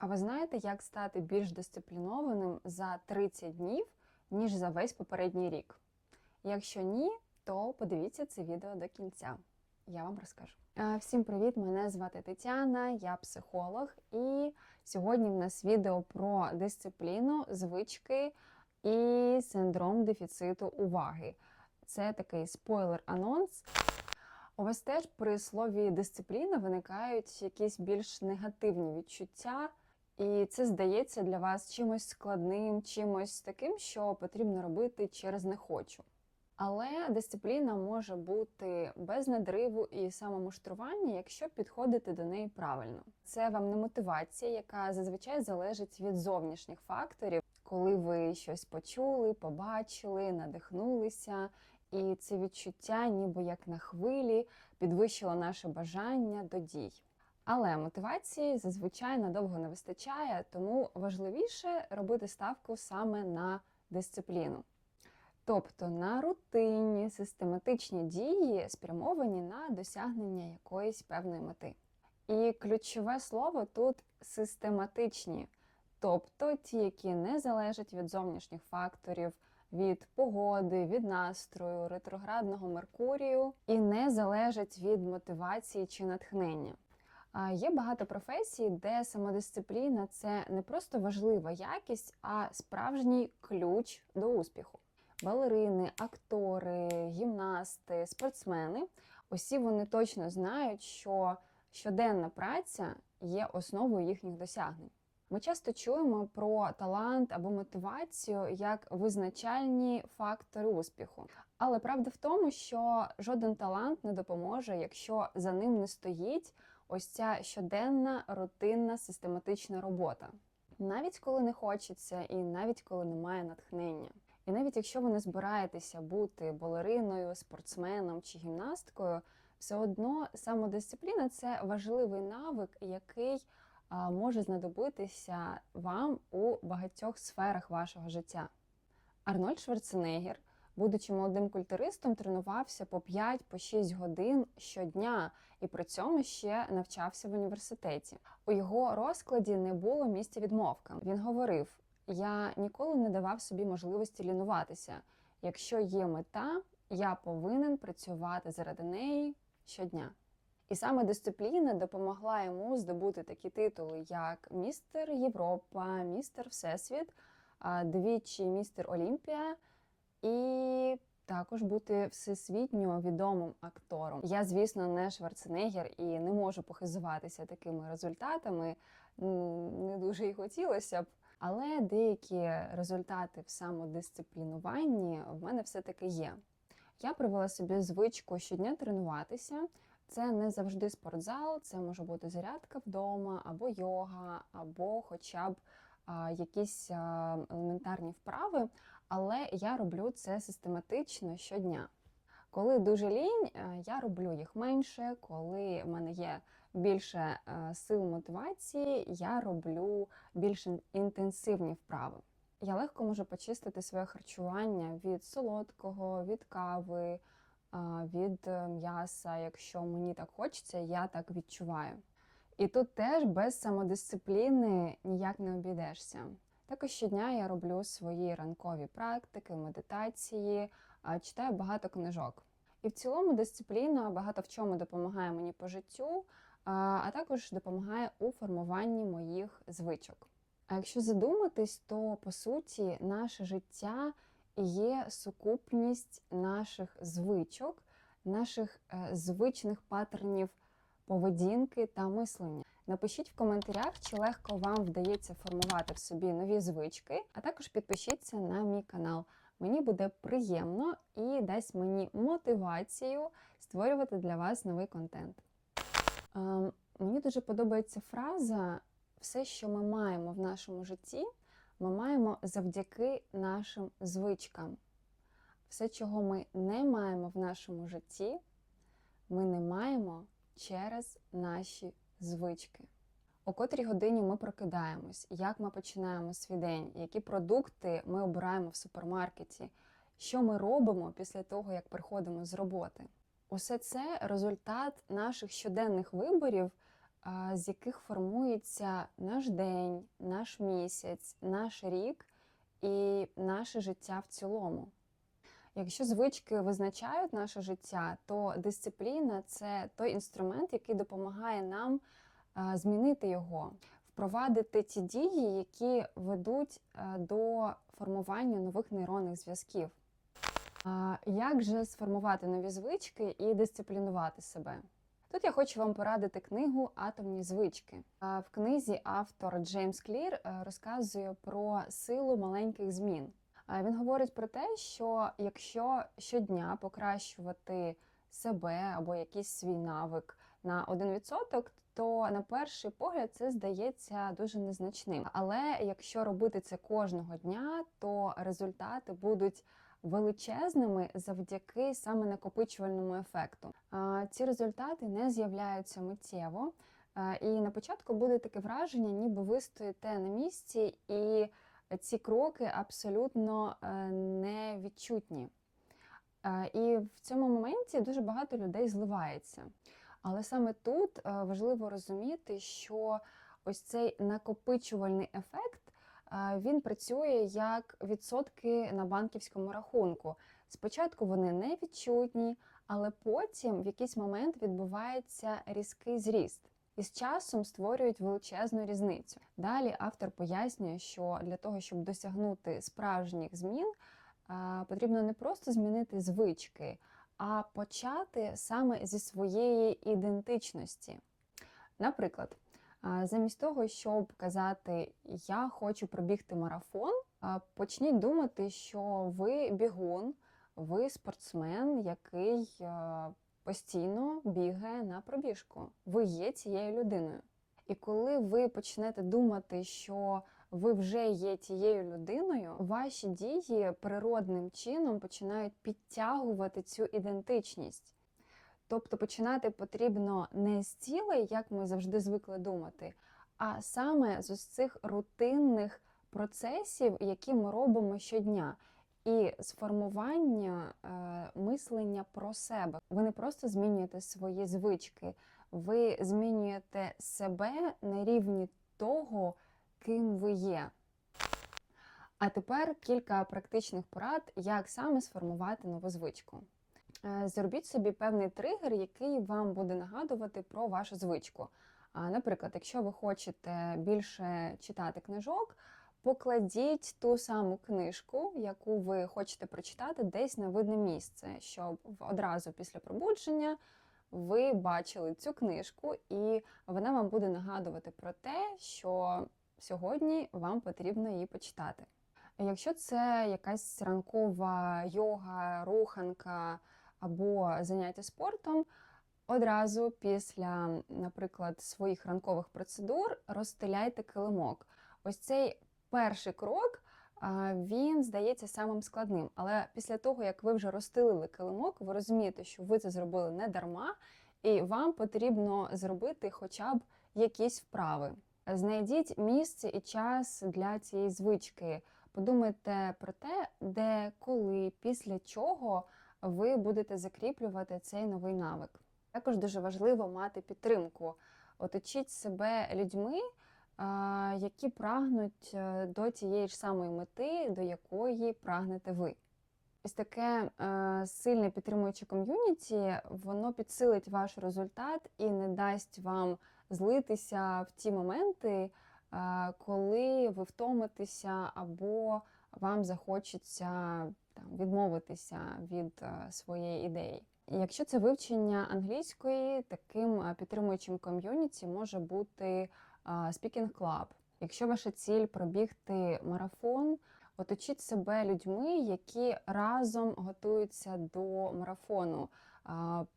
А ви знаєте, як стати більш дисциплінованим за 30 днів, ніж за весь попередній рік? Якщо ні, то подивіться це відео до кінця. Я вам розкажу. Всім привіт! Мене звати Тетяна, я психолог, і сьогодні в нас відео про дисципліну, звички і синдром дефіциту уваги. Це такий спойлер-анонс. У вас теж при слові дисципліна виникають якісь більш негативні відчуття, і це здається для вас чимось складним, чимось таким, що потрібно робити через не хочу. Але дисципліна може бути без надриву і самомуштрування, якщо підходити до неї правильно. Це вам не мотивація, яка зазвичай залежить від зовнішніх факторів, коли ви щось почули, побачили, надихнулися. І це відчуття, ніби як на хвилі, підвищило наше бажання до дій. Але мотивації зазвичай надовго не вистачає, тому важливіше робити ставку саме на дисципліну. Тобто на рутинні, систематичні дії, спрямовані на досягнення якоїсь певної мети. І ключове слово тут систематичні, тобто ті, які не залежать від зовнішніх факторів, від погоди, від настрою, ретроградного Меркурію і не залежать від мотивації чи натхнення. Є багато професій, де самодисципліна це не просто важлива якість, а справжній ключ до успіху. Балерини, актори, гімнасти, спортсмени усі вони точно знають, що щоденна праця є основою їхніх досягнень. Ми часто чуємо про талант або мотивацію як визначальні фактори успіху. Але правда в тому, що жоден талант не допоможе, якщо за ним не стоїть ось ця щоденна, рутинна, систематична робота. Навіть коли не хочеться, і навіть коли немає натхнення. І навіть якщо ви не збираєтеся бути балериною, спортсменом чи гімнасткою, все одно самодисципліна це важливий навик, який може знадобитися вам у багатьох сферах вашого життя. Арнольд Шварценеггер, будучи молодим культуристом, тренувався по 5-6 годин щодня і при цьому ще навчався в університеті. У його розкладі не було місця відмовкам. Він говорив: я ніколи не давав собі можливості лінуватися. Якщо є мета, я повинен працювати заради неї щодня. І саме дисципліна допомогла йому здобути такі титули, як містер Європа, містер Всесвіт, двічі містер Олімпія і також бути всесвітньо відомим актором. Я, звісно, не Шварценеггер і не можу похизуватися такими результатами. Не дуже і хотілося б. Але деякі результати в самодисциплінуванні в мене все-таки є. Я привела собі звичку щодня тренуватися. Це не завжди спортзал, це може бути зарядка вдома, або йога, або хоча б а, якісь а, елементарні вправи. Але я роблю це систематично щодня. Коли дуже лінь, е, я роблю їх менше. Коли в мене є більше е, сил мотивації, я роблю більш інтенсивні вправи. Я легко можу почистити своє харчування від солодкого, від кави, від е, м'яса. Якщо мені так хочеться, я так відчуваю. І тут теж без самодисципліни ніяк не обійдешся. Також щодня я роблю свої ранкові практики, медитації, читаю багато книжок. І в цілому дисципліна багато в чому допомагає мені по життю, а, також допомагає у формуванні моїх звичок. А якщо задуматись, то по суті наше життя є сукупність наших звичок, наших е, звичних паттернів поведінки та мислення. Напишіть в коментарях, чи легко вам вдається формувати в собі нові звички, а також підпишіться на мій канал. Мені буде приємно і дасть мені мотивацію створювати для вас новий контент. Ем, Мені дуже подобається фраза все, що ми маємо в нашому житті, ми маємо завдяки нашим звичкам. Все, чого ми не маємо в нашому житті, ми не маємо через наші звички. О котрій годині ми прокидаємось, як ми починаємо свій день, які продукти ми обираємо в супермаркеті, що ми робимо після того, як приходимо з роботи. Усе це результат наших щоденних виборів з яких формується наш день, наш місяць, наш рік і наше життя в цілому. Якщо звички визначають наше життя, то дисципліна це той інструмент, який допомагає нам змінити його, впровадити ті дії, які ведуть до формування нових нейронних зв'язків. Як же сформувати нові звички і дисциплінувати себе? Тут я хочу вам порадити книгу Атомні звички. В книзі автор Джеймс Клір е, розказує про силу маленьких змін. Він говорить про те, що якщо щодня покращувати себе або якийсь свій навик на 1%, то на перший погляд це здається дуже незначним. Але якщо робити це кожного дня, то результати будуть величезними завдяки саме накопичувальному ефекту. Ці результати не з'являються миттєво, і на початку буде таке враження, ніби ви стоїте на місці, і ці кроки абсолютно е, невідчутні. І в цьому моменті дуже багато людей зливається. Але саме тут е, важливо розуміти, що ось цей накопичувальний ефект він працює як відсотки на банківському рахунку. Спочатку вони не відчутні, але потім в якийсь момент відбувається різкий зріст. І з часом створюють величезну різницю. Далі автор пояснює, що для того, щоб досягнути справжніх змін, потрібно не просто змінити звички, а почати саме зі своєї ідентичності. Наприклад, замість того, щоб казати Я хочу пробігти марафон, почніть думати, що ви бігун, ви спортсмен, який постійно бігає на пробіжку. Ви є цією людиною. І коли ви почнете думати, що ви вже є тією людиною, ваші дії природним чином починають підтягувати цю ідентичність. Тобто починати потрібно не з цілей, як ми завжди звикли думати, а саме з цих рутинних процесів, які ми робимо щодня. І з формування е, мислення про себе. Ви не просто змінюєте свої звички, ви змінюєте себе на рівні того, ким ви є. А тепер кілька практичних порад, як саме сформувати нову звичку. Е, Зробіть собі певний тригер, який вам буде нагадувати про вашу звичку. Наприклад, якщо ви хочете більше читати книжок, покладіть ту саму книжку, яку ви хочете прочитати, десь на видне місце, щоб одразу після пробудження ви бачили цю книжку, і вона вам буде нагадувати про те, що сьогодні вам потрібно її почитати. Якщо це якась ранкова йога, руханка або заняття спортом, одразу після, наприклад, своїх ранкових процедур розстеляйте килимок. Ось цей перший крок він здається самим складним. Але після того, як ви вже розстелили килимок, ви розумієте, що ви це зробили не дарма, і вам потрібно зробити хоча б якісь вправи. Знайдіть місце і час для цієї звички. Подумайте про те, де, коли, після чого ви будете закріплювати цей новий навик. Також дуже важливо мати підтримку. Оточіть себе людьми, які прагнуть е, до тієї ж самої мети, до якої прагнете ви. Ось таке е, сильне підтримуюче ком'юніті, воно підсилить ваш результат і не дасть вам злитися в ті моменти, е, коли ви втомитеся або вам захочеться там, відмовитися від своєї ідеї. Якщо це вивчення англійської, таким підтримуючим ком'юніті може бути Speaking Club. Якщо ваша ціль пробігти марафон, оточіть себе людьми, які разом готуються до марафону.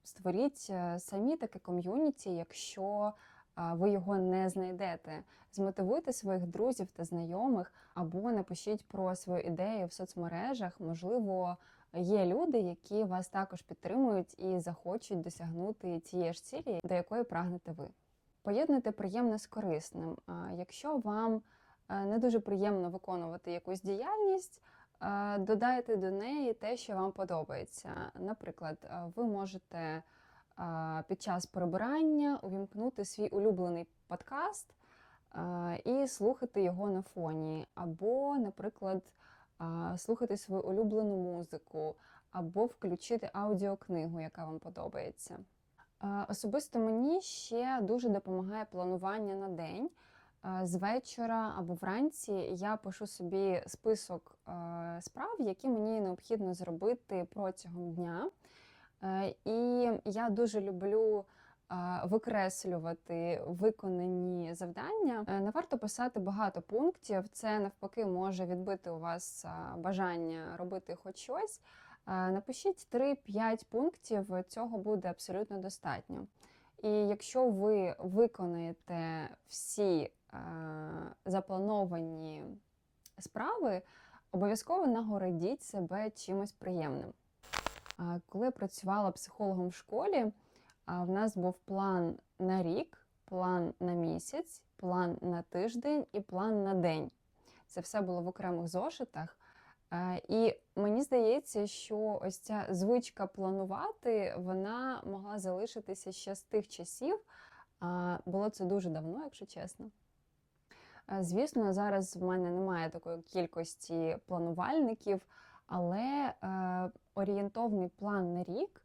Створіть е, самі таке ком'юніті, якщо ви його не знайдете. Змотивуйте своїх друзів та знайомих або напишіть про свою ідею в соцмережах. Можливо, є люди, які вас також підтримують і захочуть досягнути цієї ж цілі, до якої прагнете ви. Поєднуйте приємне з корисним. Якщо вам е, не дуже приємно виконувати якусь діяльність, додайте до неї те, що вам подобається. Наприклад, ви можете під час прибирання увімкнути свій улюблений подкаст і слухати його на фоні, або, наприклад, слухати свою улюблену музику, або включити аудіокнигу, яка вам подобається. А, Особисто мені ще дуже допомагає планування на день. А, З вечора або вранці я пишу собі список е, справ, які мені необхідно зробити протягом дня. Е, І я дуже люблю е, викреслювати виконані завдання. Е, Не варто писати багато пунктів. Це навпаки може відбити у вас е, бажання робити хоч щось. Е, Напишіть 3-5 пунктів, цього буде абсолютно достатньо. І якщо ви виконаєте всі е, заплановані справи, обов'язково нагородіть себе чимось приємним. Коли я працювала психологом в школі, в нас був план на рік, план на місяць, план на тиждень і план на день. Це все було в окремих зошитах. Е, І мені здається, що ось ця звичка планувати вона могла залишитися ще з тих часів. Було це дуже давно, якщо чесно. Е, Звісно, зараз в мене немає такої кількості планувальників, але е, орієнтовний план на рік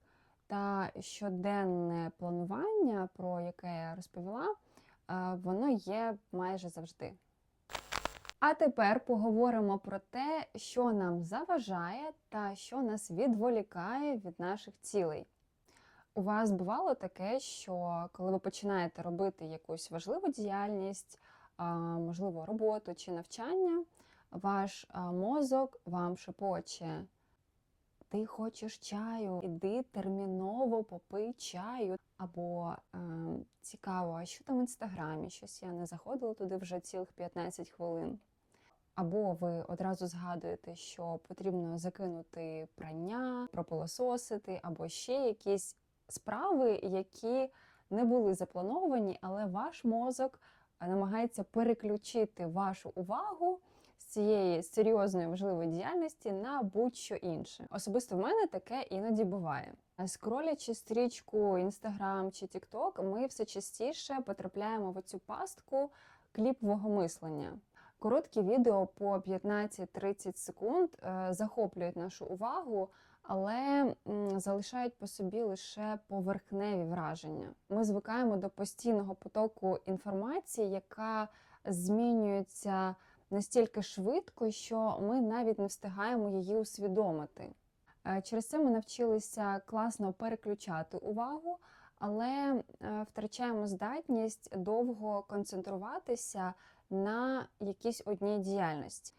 та щоденне планування, про яке я розповіла, воно є майже завжди. А тепер поговоримо про те, що нам заважає та що нас відволікає від наших цілей. У вас бувало таке, що коли ви починаєте робити якусь важливу діяльність, можливо, роботу чи навчання, ваш мозок вам шепоче. Ти хочеш чаю, іди терміново попий чаю. Або цікаво, а що там в інстаграмі? Щось я не заходила туди вже цілих 15 хвилин. Або ви одразу згадуєте, що потрібно закинути прання, пропилососити, або ще якісь справи, які не були заплановані, але ваш мозок намагається переключити вашу увагу з цієї серйозної важливої діяльності на будь-що інше. Особисто в мене таке іноді буває. Скролячи стрічку Instagram чи TikTok, ми все частіше потрапляємо в цю пастку кліпового мислення. Короткі відео по 15-30 секунд е, захоплюють нашу увагу, але залишають по собі лише поверхневі враження. Ми звикаємо до постійного потоку інформації, яка змінюється настільки швидко, що ми навіть не встигаємо її усвідомити. Е, Через це ми навчилися класно переключати увагу, але е, втрачаємо здатність довго концентруватися на якійсь одній діяльності.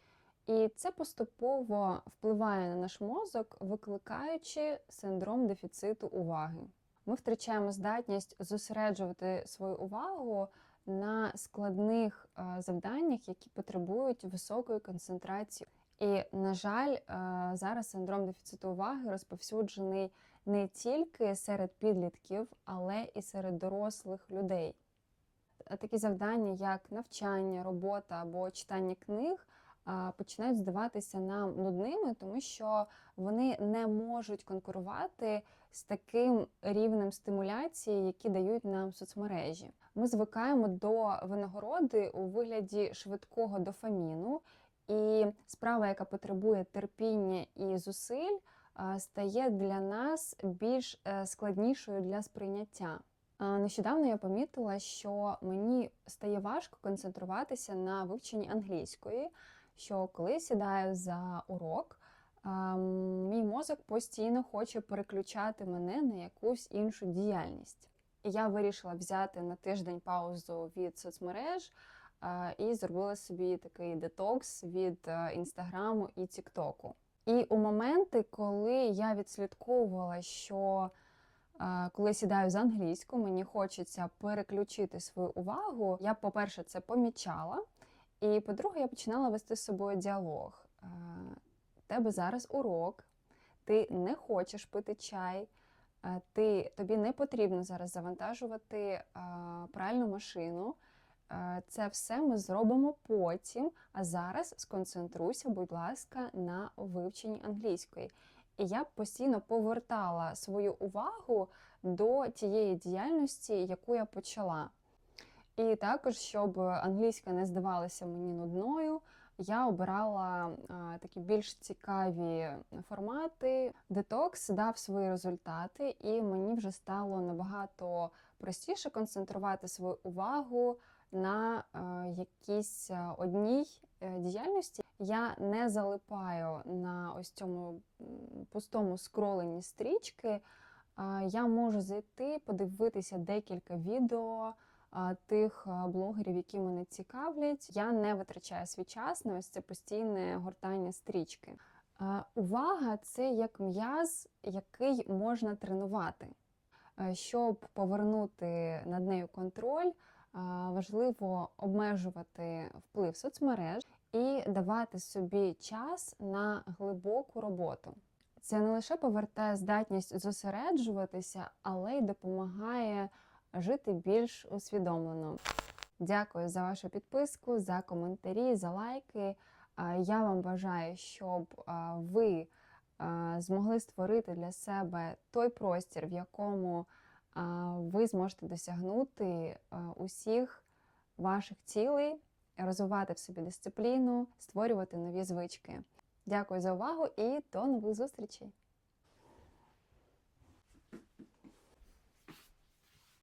І це поступово впливає на наш мозок, викликаючи синдром дефіциту уваги. Ми втрачаємо здатність зосереджувати свою увагу на складних е, завданнях, які потребують високої концентрації. І, на жаль, е, зараз синдром дефіциту уваги розповсюджений не тільки серед підлітків, але і серед дорослих людей. Такі завдання, як навчання, робота або читання книг, починають здаватися нам нудними, тому що вони не можуть конкурувати з таким рівнем стимуляції, які дають нам соцмережі. Ми звикаємо до винагороди у вигляді швидкого дофаміну, і справа, яка потребує терпіння і зусиль, стає для нас більш е, складнішою для сприйняття. Нещодавно я помітила, що мені стає важко концентруватися на вивченні англійської. Що коли сідаю за урок, мій мозок постійно хоче переключати мене на якусь іншу діяльність. І я вирішила взяти на тиждень паузу від соцмереж і зробила собі такий детокс від е, інстаграму і тіктоку. І у моменти, коли я відслідковувала, що коли сідаю за англійську, мені хочеться переключити свою увагу. Я, по-перше, це помічала. І по-друге, я починала вести з собою діалог. Тебе зараз урок, ти не хочеш пити чай, ти, тобі не потрібно зараз завантажувати пральну машину. Це все ми зробимо потім. А зараз сконцентруйся, будь ласка, на вивченні англійської. І я постійно повертала свою увагу до тієї діяльності, яку я почала. І також, щоб англійська не здавалася мені нудною, я обирала такі більш цікаві формати. Детокс дав свої результати, і мені вже стало набагато простіше концентрувати свою увагу на е, якійсь е, одній е, діяльності. Я не залипаю на ось цьому пустому скроленні стрічки. Я можу зайти, подивитися декілька відео тих блогерів, які мене цікавлять. Я не витрачаю свій час на ось це постійне гортання стрічки. Увага це як м'яз, який можна тренувати. Щоб повернути над нею контроль, важливо обмежувати вплив соцмереж і давати собі час на глибоку роботу. Це не лише повертає здатність зосереджуватися, але й допомагає жити більш усвідомлено. Дякую за вашу підписку, за коментарі, за лайки. Я вам бажаю, щоб ви змогли створити для себе той простір, в якому ви зможете досягнути усіх ваших цілей, розвивати в собі дисципліну, створювати нові звички. Дякую за увагу і до нових зустрічей!